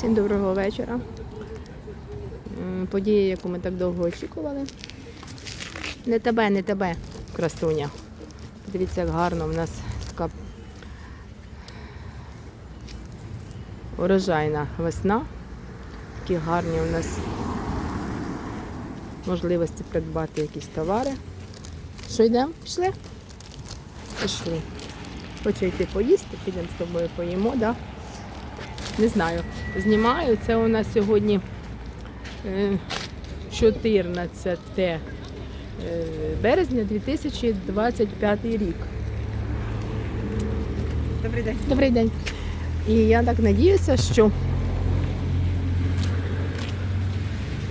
Всім доброго вечора. Подія, яку ми так довго очікували. Не тебе, не тебе, красуня. Подивіться, як гарно в нас така урожайна весна. Такі гарні у нас можливості придбати якісь товари. Що йдемо? Пішли? Пішли. Хочу йти поїсти, підемо з тобою поїмо, да? Не знаю. Знімаю. Це у нас сьогодні е, 14 е, березня 2025 рік. Добрий день. Добрий день. І я так надіюся, що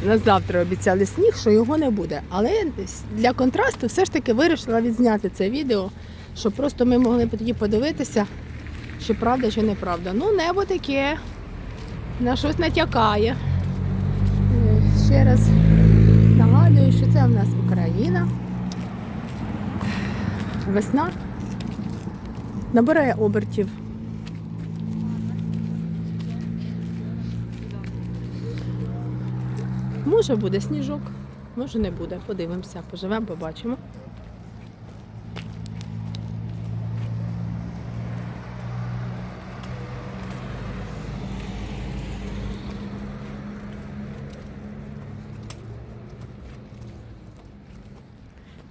на завтра обіцяли сніг, що його не буде. Але для контрасту все ж таки вирішила відзняти це відео, щоб просто ми могли тоді подивитися, чи правда, чи неправда. Ну, небо таке на щось натякає. Ще раз нагадую, що це в нас Україна. Весна набирає обертів. Може буде сніжок, може не буде. Подивимося, поживемо, побачимо.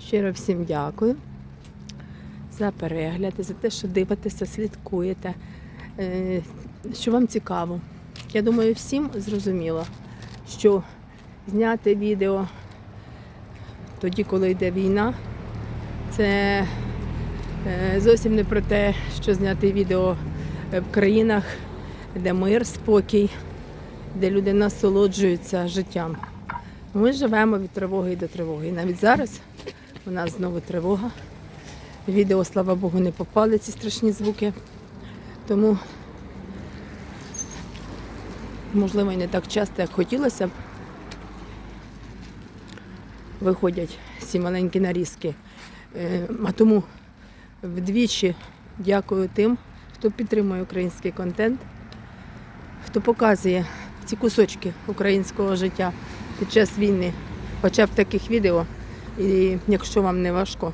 Щиро всім дякую за перегляд, за те, що дивитеся, слідкуєте, е, що вам цікаво. Я думаю, всім зрозуміло, що зняти відео тоді, коли йде війна, це е, зовсім не про те, що зняти відео в країнах, де мир, спокій, де люди насолоджуються життям. Ми живемо від тривоги до тривоги. І навіть зараз у нас знову тривога. Відео, слава Богу, не попали ці страшні звуки. Тому, можливо, і не так часто, як хотілося б. Виходять ці маленькі нарізки. Е, А тому вдвічі дякую тим, хто підтримує український контент, хто показує ці кусочки українського життя під час війни, хоча б таких відео. І якщо вам не важко,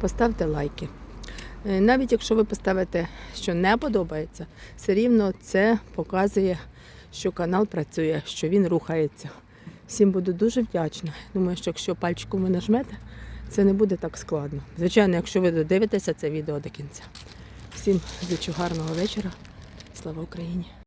поставте лайки. Е, Навіть якщо ви поставите, що не подобається, все рівно це показує, що канал працює, що він рухається. Всім буду дуже вдячна. Думаю, що якщо пальчиком ви нажмете, це не буде так складно. Звичайно, якщо ви додивитеся це відео до кінця. Всім зичу гарного вечора. Слава Україні!